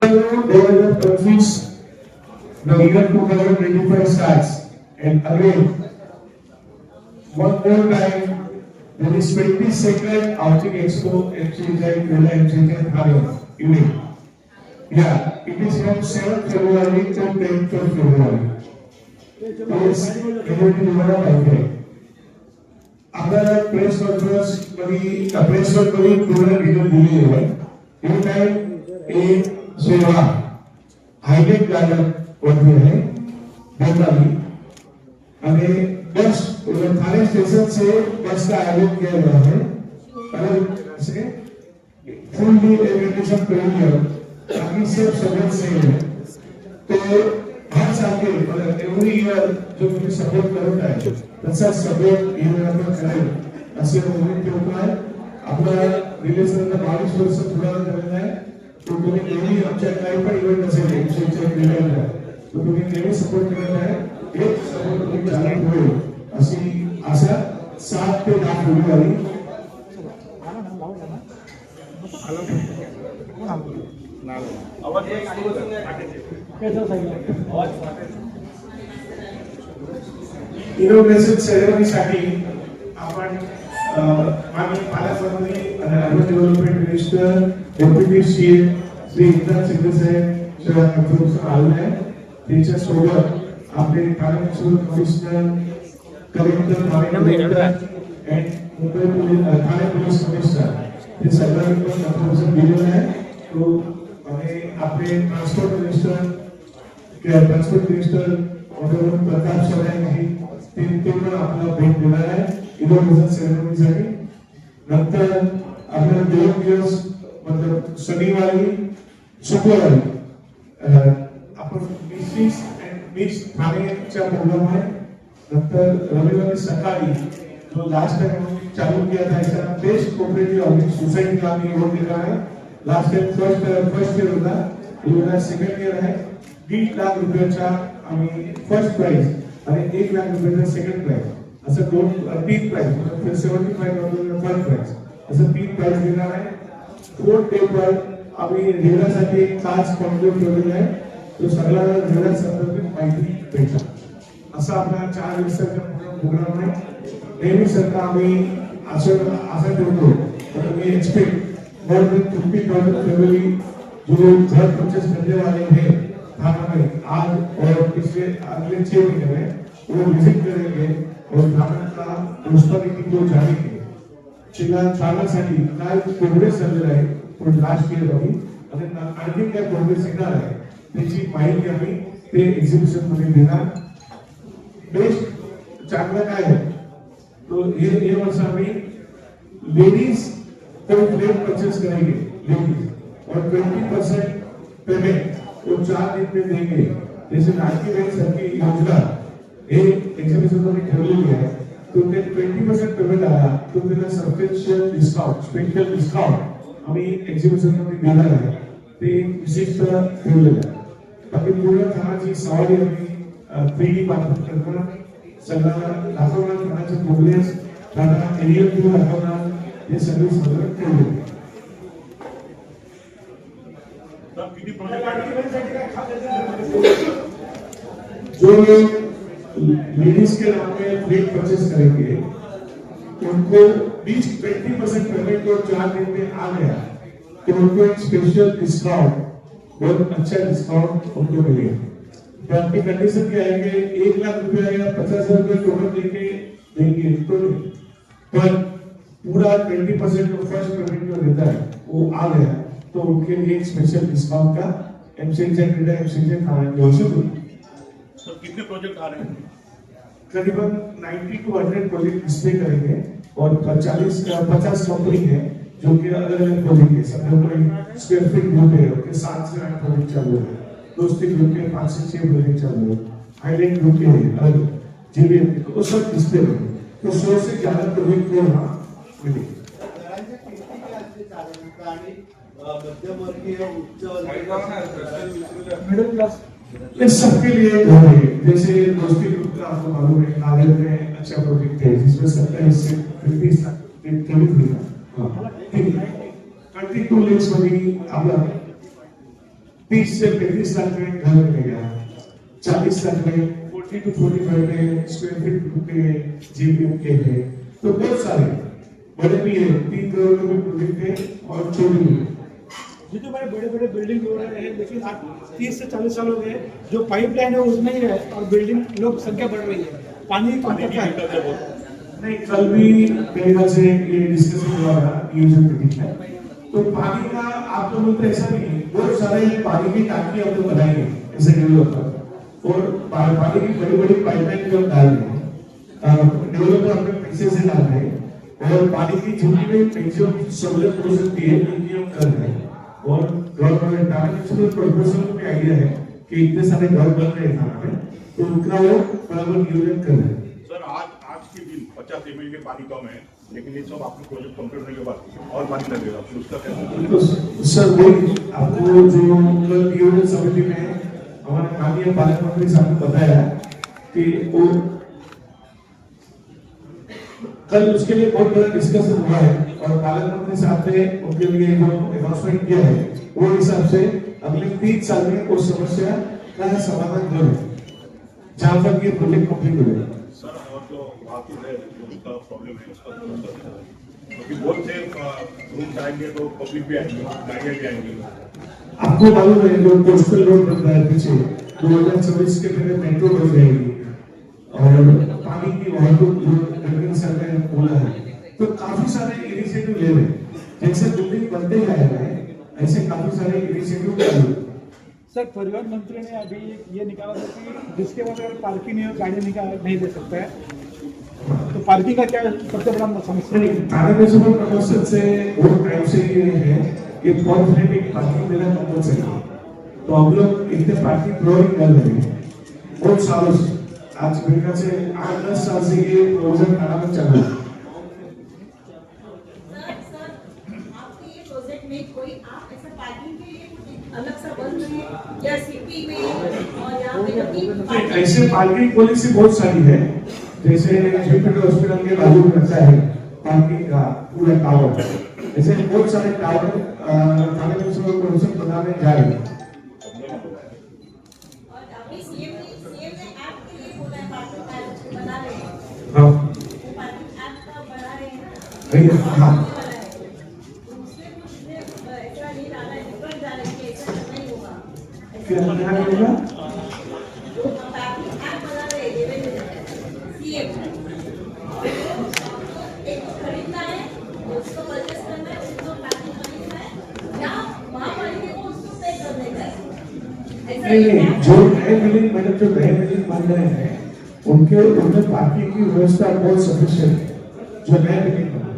they were confused. The year 2025 and again, one more time, there is 22nd Outing Expo and Chitai Vela and Chitai Yeah, it is from 7th February to 10th of February. Yes, community development outbreak. press, press conference uh, press, press করি programme video দিয়ে দেবেন এই time सेवा highway કાર્યરત વધુ હે Bengali અને બસ थाने station से बस का आयोजन किया गया है। अलग से फुल्ली एजुकेशन पेरियर ताकि सिर्फ़ सदन से है तो हर साल के मतलब एवरी ईयर जो मुझे सपोर्ट करता है तो तसा सपोर्ट ये अपना तो करें। असे तो उम्मीद ठेवता है। अपना रिलेशन 22 वर्ष थोड़ा करना है। तुम्ही नेहमी आमच्या काही पण इव्हेंट असेल एमसीच्या क्रीडाला तुम्ही नेहमी सपोर्ट करत आहे. एक सपोर्ट तुम्ही चालू होईल अशी आशा सात ते दहा फेब्रुवारी. इनोग्रेशन सेरेमनीसाठी आपण अ, माननीय पालकमंत्री urban development minister CM Shri Eknath Shinde साहेब आले आहे त्यांच्या सोबत आपले municipal commissioner collector Thane and Mumbai police Thane police commissioner. हे सगळ्यांनी डॉक्टर दिलेलं आहे तो आणि आपले transport minister transport minister honourable Pratap Sarkar ते ते पण आपल्याला भेट देणार आहे इनोव्हेशन सेरेमनीसाठी नंतर आपल्याला दोन दिवस मतलब शनिवारी शुक्रवारी अं, आपण मिस्ट्रीज अँड मिक्स ठाणेचा प्रोग्राम आहे नंतर रविवारी सकाळी जो लास्ट टाइम चालू किया था इसका बेस्ट कोऑपरेटिव हाउसिंग सोसाइटी का आम्ही अवॉर्ड दिला आहे last time first first year होता इयरला सेकंड इयर आहे दीड लाख रुपयाचा आम्ही फर्स्ट प्राइज आणि एक लाख रुपयाचा सेकंड प्राइज असं दोन तीन prize seventy five first prize असं तीन प्राइज देणार आहे फोर्थ डे पेपर आम्ही एक खास कॉन्ट्रीब्युट ठेवलेला आहे. तो सगळा रेल्वे संदर्भित माहिती भेटला असा आपला चार दिवसाचा प्रोग्राम आहे. नेहमी सरकार आम्ही असं असं ठेवतो. तर मी expect more than fifty thousand family जो घर परचेस करने वाले हैं थाना में आज और पिछले अगले छह महीने में वो विज़िट करेंगे और थाना का प्रोस्पेरिटी को जानेंगे शिला थानासाठी काय प्रोग्रेस झालेला आहे पण लास्ट इयर मध्ये आणि आणखी काय प्रोग्रेस येणार आहे, त्याची माहिती आम्ही ते एक्झिबिशन मध्ये देणार. बेस्ट चांगलं काय आहे? तो ये ये वर्ष आम्ही लेडीज़ को फ्लेम परचेस करेंगे लेडीज़ और ट्वेंटी परसेंट पेमेंट वो चार दिन में देंगे. जैसे लाडकी बहन सारखी योजना, हे एक्झिबिशन मध्ये ठेवलेली आहे. तो ते ट्वेंटी पर्सेंट पेमेंट आला तो त्याला सबस्टेन्शियल डिस्काउंट स्पेशल डिस्काउंट आम्ही एक्झिबिशनमध्ये देणार आहे. ते एक विशिष्ट ठेवलेलं आहे. बाकी पूर्ण थानाची सवारी आम्ही थ्री डी मार्फत करणार सगळं दाखवणार थानाचे प्रोग्रेस थाना एरियल टू दाखवणार हे सगळे सगळं ठेवलेलं आहे. जो लेडीज़ के नाम में फ्लेट परचेस करेंगे। उनको 20 ट्वेंटी परसेंट पेमेंट और चार दिन में आ गया। तो उनको एक स्पेशल डिस्काउंट बहुत अच्छा डिस्काउंट उनको मिलेगा। तो आपकी कंडीशन क्या है कि एक लाख रुपया या पचास हज़ार रुपया टोटल देके देंगे तो पर पूरा ट्वेंटी परसेंट फ़र्स्ट पेमेंट जो देता है, वो आ गया। तो उनके लिए एक स्पेशल डिस्काउंट का एमसीएच एमसीएच खाना जो तो कितने प्रोजेक्ट आ रहे हैं? करीबन 90 टू 100 प्रोजेक्ट डिस्प्ले करेंगे और 40 पचास कंपनी है जो कि अलग अलग प्रोजेक्ट है। सब लोग स्क्वायर फीट ग्रुप है। ओके सात से आठ प्रोजेक्ट चालू है। दोस्ती ग्रुप के पाँच से छह प्रोजेक्ट चालू है। हाईलाइट ग्रुप के हैं। अलग। जीबी तो वो सब डिस्प्ले में। तो सौ से ज़्यादा प्रोजेक्ट को वहाँ वर्गीय मिडिल क्लास ये सबके लिए जैसे दोस्ती का आपको मालूम है नागल में अच्छा प्रोजेक्ट है, जिसमें सत्तर हिस्से फिफ्टी हुई हाँ। ठीक है। थर्टी टू लेक्स मध्ये आपला तीस से पैंतीस लाख में घर मिलेगा चालीस लाख में, फोर्टी टू फोर्टी फाइव में स्क्वायर फीट के जीपीएम के हैं। तो बहुत सारे, बड़े भी है, तीन करोड़ के प्रोजेक्ट है और छोटे भी है। जितने बड़े बड़े बड़े बिल्डिंग हो रहे हैं लेकिन आज तीस से चालीस साल हो गए जो पाइपलाइन है उतना ही है और बिल्डिंग लोग संख्या बढ़ रही है। पानी की पानी कम है। नहीं कल भी मेरे से ये डिस्कशन हुआ था यूज़र मीटिंग में तो पानी का आप लोग बोलते ऐसा नहीं। है बहुत सारे पानी की टांकी हम लोग बनाएँगे ऐसे और पानी की बड़ी बड़ी पाइपलाइन जो हम डाल रहे हैं। डेवलपर अपने पैसे से डाल रहे हैं। और पानी की जितनी भी मैक्सिमम सहूलियत हो सकती है हम कर रहे हैं। और गवर्नमेंट ट्रांसपोर्ट प्रोफेशनल को आइडिया है कि इतने सारे घर बन रहे हैं पे तो उनका वो बराबर नियोजन कर रहे हैं। सर आज आज के दिन पचास एम के पानी कम है लेकिन ये सब आपके प्रोजेक्ट कंप्लीट होने के बाद और पानी लगेगा फिर उसका क्या? तो सर वही आपको जो नियोजन समिति में हमारे माननीय पालक मंत्री साहब ने बताया कि वो कल उसके लिए बहुत बड़ा डिस्कशन हुआ है और पालक मंत्री साहब ने उनके लिए जो अनाउंसमेंट किया है वो हिसाब से अगले तीन साल में उस समस्या का समाधान करें जहाँ तक ये प्रोजेक्ट कंप्लीट हो जाए सर और जो बाकी है उसका प्रॉब्लम है उसका उसका- क्योंकि बहुत से रूम आएँगे तो पब्लिक भी आएँगे गाड़ियाँ भी आएँगी। आपको मालूम है जो कोस्टल रोड बन रहा है पीछे दो हज़ार चौबीस के पहले मेट्रो बन जाएगी। और पानी की जो गडकरी सरकार बोला है तो काफी सारे इनिशिएटिव ले रहे हैं जैसे बिल्डिंग बनते जा रहे हैं ऐसे काफी सारे इनिशिएटिव चालू हैं। सर परिवहन मंत्री ने अभी ये निकाला था कि जिसके अगर पार्किंग नहीं हो गाड़ी निकाल नहीं दे सकता है तो पार्किंग का क्या सबसे बड़ा समस्या है से बहुत टाइम से ये है कि कॉर्पोरेट एक पार्किंग देना कंपलसरी है तो हम लोग इतने पार्किंग प्रोवाइड कर रहे हैं बहुत सालों से आज मेरे ख्याल से आठ दस साल से ये प्रोविजन थाना में चल रहा है। सर सर आपके ये प्रोजेक्ट में कोई आप ऐसा पार्किंग के लिए कुछ अलग सा बन रहे हैं या सिटी में और यहाँ पे जब भी नहीं, ऐसे पार्किंग पॉलिसी बहुत सारी है। जैसे जुपिटर हॉस्पिटल के बाजू में रहता है पार्किंग का पूरा टावर ऐसे बहुत सारे टावर थाने म्यूनिसिपल कमीशन बनाने जा रहे हैं। नहीं जो नए बिल्डिंग जो नए बिल्डिंग बन रहे हैं उनके उनमें पार्किंग की व्यवस्था बहुत सफिशियंट है जो नए बिल्डिंग बन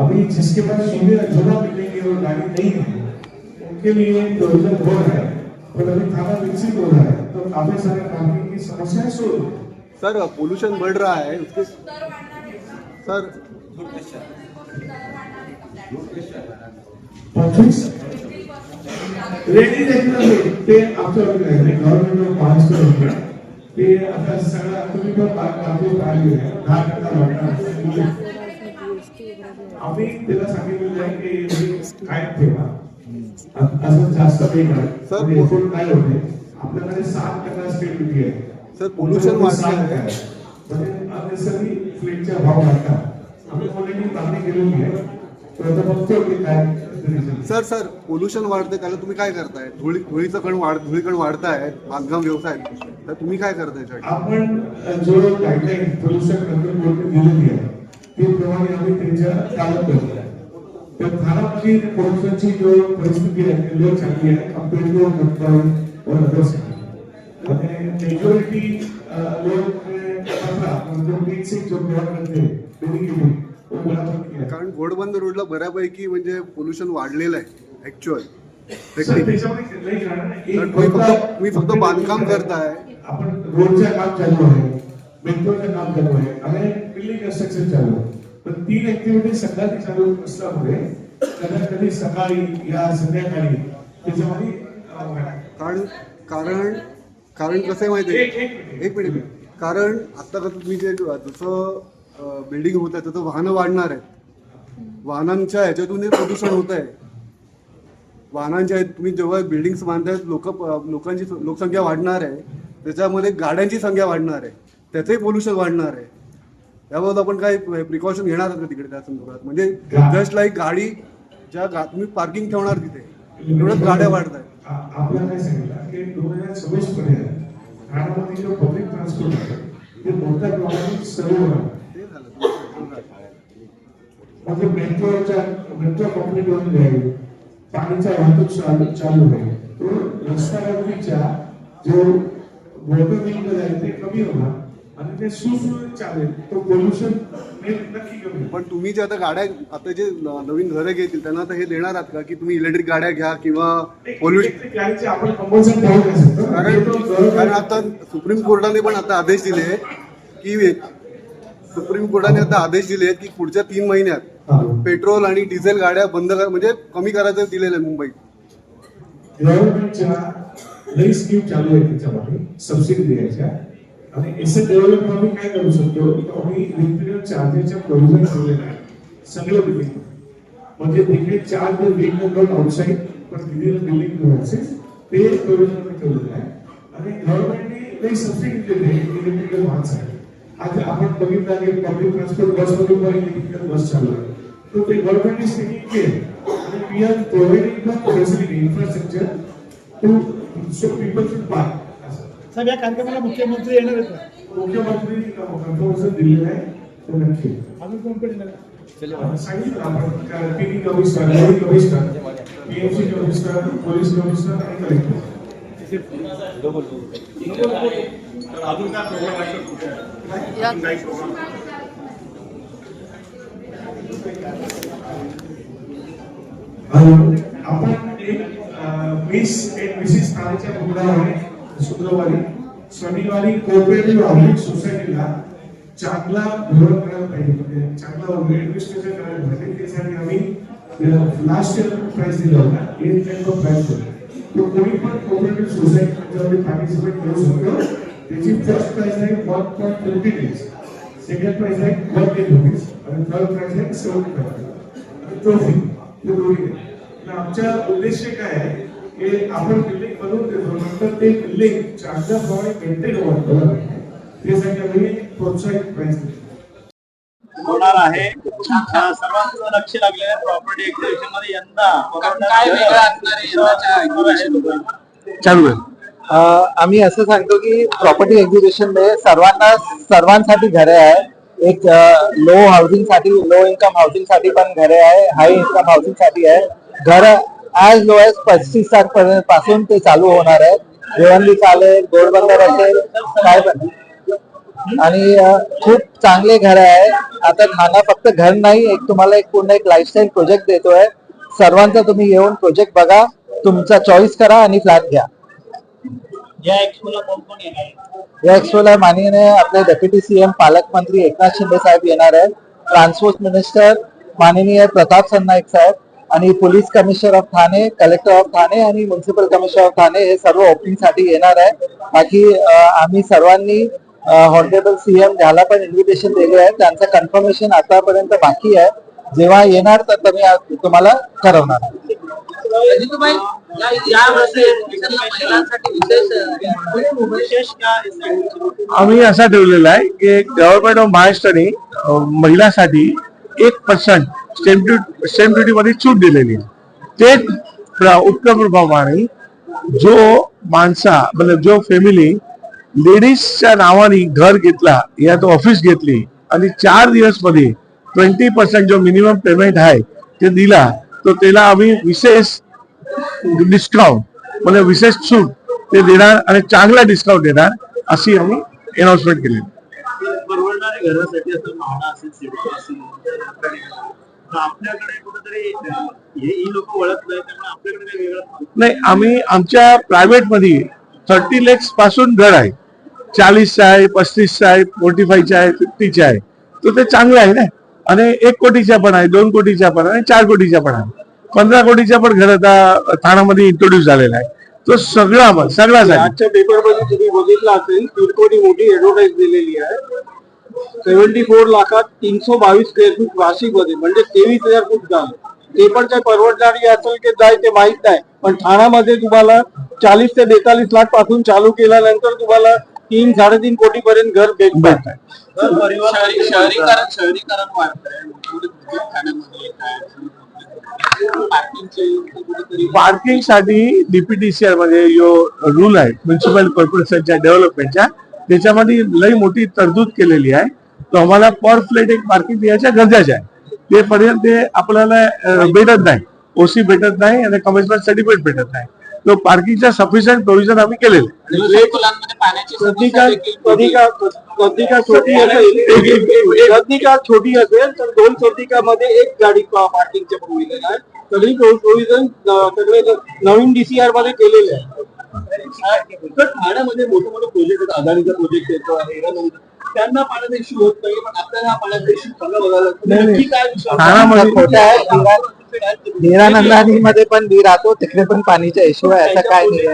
अभी जिसके पास सुविधा जुड़ा बिल्डिंग है और गाड़ी नहीं है उनके लिए प्रोविज़न हो रहा है। और अभी थाना विकसित हो रहा है तो काफ़ी सारे पार्किंग की समस्याएँ सोल्व। सर पोल्यूशन बढ़ रहा है उसके सर। रेडी रेग्युलर ते आमच्या गव्हर्नमेंट पास करून ते आता सगळं तुम्ही पण बाजू पाहिली आहे दहा टक्का वाटा आम्ही त्याला सांगितलेलं आहे की काय ठेवा. असं जास्त नाही. एफोर्ट काय होते आपल्याकडे सात टक्का स्टेट ड्युटी आहे? सर, pollution वाढलं. म्हणजे भाव वाढतात आम्ही ऑलरेडी मागणी केलेली आहे. तर आता बघतो की काय reason. सर सर पोल्यूशन वाढते त्याला तुम्ही काय करताय? धुळी धुळीचं कण वाढ धुळी कण वाढताय बांधकाम व्यवसाय. तर तुम्ही काय करताय आपण जो पोल्युशन कंट्रोल बोर्डने दिलेली आहे ते प्रमाणे आम्ही त्यांच्या चालत करतो तर थानामध्ये पोल्युशनची जो परिस्थिती आहे ती लय चांगली आहे. कंपेअर टू मुंबई और अदर सिटी आणि मेजॉरिटी लोग तीन जो करते डेडिकेटेड. कारण घोडबंद रोडला बऱ्यापैकी म्हणजे पोल्युशन वाढलेलं आहे ऍक्च्युअल तुम्ही फक्त बांधकाम करताय. आपण रोडचं काम चालू आहे मेट्रोचं काम चालू आहे आणि बिल्डिंग कन्स्ट्रक्शन चालू आहे. पण तीन ऍक्टिव्हिटी सकाळी चालू असल्यामुळे कधी कधी सकाळी या संध्याकाळी त्याच्यामध्ये कारण कारण कारण कसं आहे माहिती एक- आहे एक मिनिट. कारण आता कसं तुम्ही जे जसं बिल्डिंग होत आहे तसं वाहनं वाढणार आहेत. वाहनांच्या ह्याच्यातून प्रदूषण होत आहे. वाहनांचे आहेत तुम्ही जेव्हा बिल्डिंग्स बांधतायत लोक लोकांची लोकसंख्या वाढणार आहे. त्याच्यामध्ये गाड्यांची संख्या वाढणार आहे. त्याचंही पोल्युशन वाढणार आहे. त्याबाबत आपण काय प्रिकॉशन घेणार आहात का तिकडे त्या संदर्भात? म्हणजे जस्ट लाईक गाडी ज्या तुम्ही पार्किंग ठेवणार तिथे एवढ्याच गाड्या वाढत आहेत आपल्याला काय सांगितलं? की दोन हजार सव्वीस पर्यंत ठाण्यामध्ये जो पब्लिक ट्रान्सपोर्ट आहे. ते मोठ्या प्रमाणात सर्व होणार ते झालं म्हणजे मेट्रोच्या मेट्रो पाणीचा वाहतूक चालू चालू होईल तो रस्त्यावरतीच्या जो व्हेकल आहे ते कमी होणार. आणि ते चालेल. तो पोल्युशन नक्की कमी. पण तुम्ही जे आता गाड्या आता जे नवीन घरं घेतील त्यांना आता हे देणार आहात का? की तुम्ही इलेक्ट्रिक गाड्या घ्या किंवा पोल्युशन गाडीचे आपण शकतो कारण कारण आता सुप्रीम कोर्टाने पण आता आदेश दिले की सुप्रीम कोर्टाने आता आदेश दिले आहेत की पुढच्या तीन महिन्यात. पेट्रोल आणि डिझेल गाड्या बंद कर म्हणजे कमी करायचं दिलेलं आहे मुंबईत. गव्हर्नमेंटच्या लई स्कीम चालू आहे त्याच्यामध्ये सबसिडी द्यायच्या. आणि एसं डेव्हलपमेंट आम्ही काय करू शकतो? की आम्ही इलेक्ट्रिकल चार्जेसच्या प्रोव्हिजन ठेवलेल्या आहेत सगळं बिल्डिंग म्हणजे तिकडे चार्ज व्हेकल नॉट आउटसाईड पण दिलेलं बिल्डिंग प्रोव्हिन्सेस ते प्रोव्हिजन ठेवलेलं आहे. आणि गव्हर्नमेंटने लई सबसिडी दिलेली आहे इलेक्ट्रिकल वाहनसाठी आज आपण बघितलं की पब्लिक ट्रान्सपोर्ट बसमधून पण इलेक्ट्रिकल बस चालू आहे तो ते गव्हर्नमेंटने स्टेटिंग केली आणि we are providing the facility infrastructure to so people should buy साहेब या कार्यक्रमाला मुख्यमंत्री येणार आहेत का मुख्यमंत्री कन्फर्मेशन दिलेलं आहे. तो नक्की. अजून कोण कोण येणार? आहे? सांगितलं आपण PD commissioner lady commissioner PMC commissioner police commissioner आणि कलेक्टर. अजून काय प्रोग्राम आहे का अजून काही प्रोग्राम आणि आपण एक वीस एक विशेष तारीखच्या प्रोग्राम शुक्रवारी शनिवारी कोऑपरेटिव्ह ऑब्लिक सोसायटीला चांगला धोरण करायला पाहिजे म्हणजे चांगला ऍडमिनिस्ट्रेशन करायला पाहिजे त्यासाठी आम्ही लास्ट इयर प्राइस दिला होता. एट टॅक प्राइस होता. तो कोणी पण कोऑपरेटिव्ह सोसायटी त्याच्यामध्ये पार्टिसिपेट करू शकतो. त्याची फर्स्ट प्राइस आहे one point twenty rupees second price आहे वन टेन रुपीज आणि थर्ड प्राइस आहे सेवन फाईव्ह ट्रॉफी ते दोन्ही. आहे. आमचा उद्देश काय आहे? की आपण बिल्डिंग बनवून देतो. नंतर ते बिल्डिंग चांगल्या प्रमाणे मेंटेन व्हावं त्यासाठी आम्ही प्रोत्साहित प्राइस देतो होणार आहे. सर्वांचं लक्ष लागलेलं प्रॉपर्टी एक्झिबिशनमध्ये यंदा काय वेगळं असणार आहे? यंदाच्या चालू आहे. अ, आम्ही असं सांगतो की प्रॉपर्टी एक्झिबिशनमध्ये सर्वांना सर्वांसाठी घरे आहे. एक लो हाऊसिंगसाठी लो इन्कम हाऊसिंगसाठी पण घरे आहे. हाय इन्कम हाऊसिंगसाठी आहे. घर ॲज लो एज पस्तीस लाख पर्यंत पासून ते चालू होणार आहे. जेवणली चालेल गोडबंदर असेल काय पण. आणि खूप चांगले घर आहे. आता ठाणा फक्त घर नाही एक तुम्हाला एक पूर्ण एक लाईफस्टाईल प्रोजेक्ट देतोय. सर्वांचा तुम्ही येऊन प्रोजेक्ट बघा तुमचा चॉईस करा आणि फ्लॅट घ्या. या एक्सपोला माननीय आपले डेप्युटी सीएम पालकमंत्री एकनाथ शिंदे साहेब येणार आहेत. ट्रान्सपोर्ट मिनिस्टर माननीय प्रताप सरनाईक साहेब. आणि police commissioner of Thane collector of Thane आणि म्युन्सिपल कमिशनर ऑफ ठाणे हे सर्व ओपनिंगसाठी येणार आहे. बाकी आम्ही सर्वांनी हॉनरेबल सीएम ज्याला पण इन्व्हिटेशन दिले आहे. त्यांचं कन्फर्मेशन आतापर्यंत बाकी आहे. जेव्हा येणार तर तुम्ही तुम्हाला ठरवणार. आहे. विशेष का आम्ही असा ठेवलेला आहे की गव्हर्नमेंट ऑफ महाराष्ट्राने महिलांसाठी एक पर्सेंट स्टॅम्प ड्युटी स्टॅम्प ड्युटीमध्ये सूट दिलेली. आहे ते प्र- जो माणसा मतलब जो फॅमिली लेडीजच्या नावाने घर घेतला या तो ऑफिस घेतली आणि चार दिवसमध्ये ट्वेंटी पर्सेंट जो मिनिमम पेमेंट आहे ते दिला तर त्याला आम्ही विशेष डिस्काउंट म्हणजे विशेष सूट ते देणार आणि चांगला डिस्काउंट देणार अशी आम्ही अनाउन्समेंट केली. आपल्याकडे कुठेतरी हे लोक ओळख नाही त्यामुळे आपल्याकडे काही वेगळं नाही. आम्ही आमच्या प्रायव्हेटमध्ये थर्टी लॅक्सपासून घर आहे. चाळीसचा आहे पस्तीसचा आहे फोर्टी फाईव्हचा आहे फिफ्टीचा आहे. तर ते चांगलं आहे ना? आणि एक कोटीच्या पण आहे दोन कोटीच्या पण आहे आणि चार कोटीच्या पण आहे. पंधरा कोटीच्या पण घर आता ठाण्यामध्ये इंट्रोड्यूस झालेला आहे. तो सगळं आम्हाला सगळ्यासाठी आजच्या पेपरमध्ये तुम्ही बघितलं असेल किरकोळी मोठी ऍडव्हर्टाईज दिलेली आहे. सेव्हन्टी फोर लाखात तीनशे बावीस स्क्वेअर फूट नाशिकमध्ये म्हणजे तेवीस हजार फूट झालं ते पण काही परवडणारी असेल की नाही ते माहीत नाही. पण ठाण्यामध्ये तुम्हाला चाळीस ते बेतालीस लाखपासून चालू केल्यानंतर तुम्हाला तीन साडेतीन कोटी पर्यंत घर परिवार शहरीकरण शहरीकरण वाढतंय. कुठेतरी पार्किंगसाठी डीपीटीसीआरमध्ये जो रूल आहे. म्युन्सिपल कॉर्पोरेशनच्या डेव्हलपमेंटच्या त्याच्यामध्ये लई मोठी तरतूद केलेली आहे. तो आम्हाला पर फ्लेट एक पार्किंग द्यायच्या गरजेचं आहे. ते पर्यंत ते आपल्याला भेटत नाही. ओसी भेटत नाही आणि कमिशनर सर्टिफिकेट भेटत नाही. तो पार्किंगचा सफिशियंट प्रोव्हिजन आम्ही केलेलं. का छोटी असेल कधी का छोटी असेल तर दोन सदिकामध्ये एक गाडी पार्किंगचे प्रोव्हिजन आहे. सगळी प्रोव्हिजन सगळे नवीन डीसीआरमध्ये केलेले आहे. ठाण्यामध्ये मोठे मोठे प्रोजेक्ट आहेत अदानीचा प्रोजेक्ट येतो आहे त्यांना पाण्याचा इश्यू होत नाही पण आपल्याला पाण्याचा इश्यू सगळं बघायला. नक्की काय विषय? मध्ये पण मी राहतो तिकडे पण पाणीचा इश्यू आहे असं काय नाही.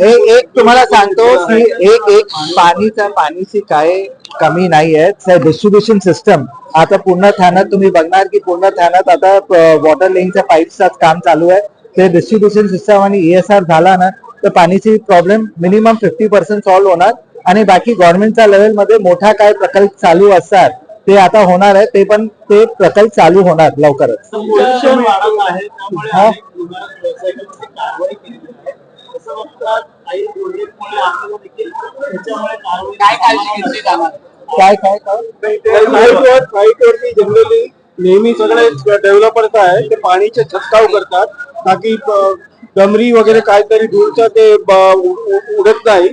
एक एक तुम्हाला सांगतो की एक एक पाणीचा पाणीची काय कमी नाही आहे. डिस्ट्रीब्युशन सिस्टम आता पूर्ण ठाण्यात तुम्ही बघणार की पूर्ण ठाण्यात आता वॉटर लेनच्या पाईपचं काम चालू आहे. ते डिस्ट्रीब्युशन सिस्टम आणि ईएसआर झाला ना तर पाणीची problem minimum fifty percent solve होणार. आणि बाकी गव्हर्नमेंटच्या लेवलमध्ये मोठा काय प्रकल्प चालू असतात ते आता होणार आहे ते पण ते प्रकल्प चालू होणार लवकरच. हा. काय काय काय नेहमी सगळे डेव्हलपर्स आहे ते पाणीचे छटकाव करतात. ताकी डमरी वगैरे काहीतरी दूरचं ते उडत नाही.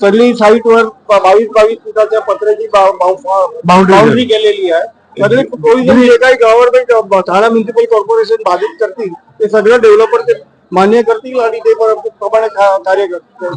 सगळी साईटवर बावीस बावीस फुटाच्या पत्र्याची बाउंड्री केलेली आहे. सगळे प्रोव्हिजन जे काही गव्हर्नमेंट ठाणा म्युन्सिपल कॉर्पोरेशन बाधित करतील ते सगळं डेव्हलपर ते मान्य करतील आणि ते प्रमाणे कार्य करतील.